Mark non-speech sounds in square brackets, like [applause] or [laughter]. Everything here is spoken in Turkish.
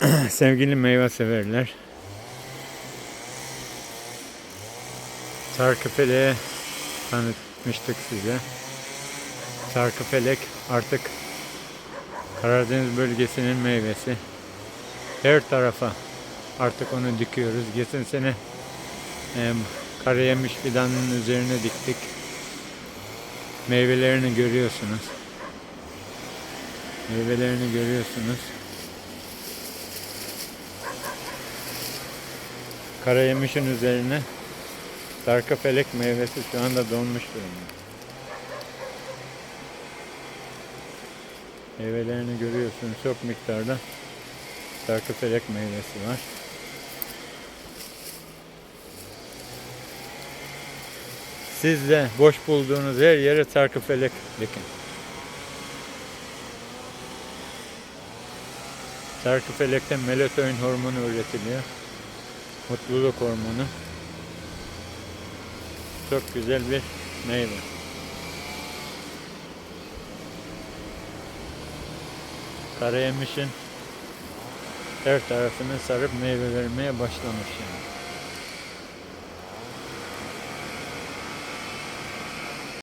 [clears throat] Sevgili meyve severler. Çarkıfeleği tanıtmıştık size. Çarkıfelek artık Karadeniz bölgesinin meyvesi. Her tarafa artık onu dikiyoruz. Geçen sene e, karayemiş fidanının üzerine diktik. Meyvelerini görüyorsunuz. Meyvelerini görüyorsunuz. Karayemişin üzerine Darkafelek meyvesi şu anda donmuş durumda. Meyvelerini görüyorsunuz. Çok miktarda Darkafelek meyvesi var. Siz de boş bulduğunuz her yere Darkafelek dikin. Sarkıfelekten melatonin hormonu üretiliyor. Mutluluk hormonu. Çok güzel bir meyve. Karayemişin her tarafını sarıp meyve vermeye başlamış yani.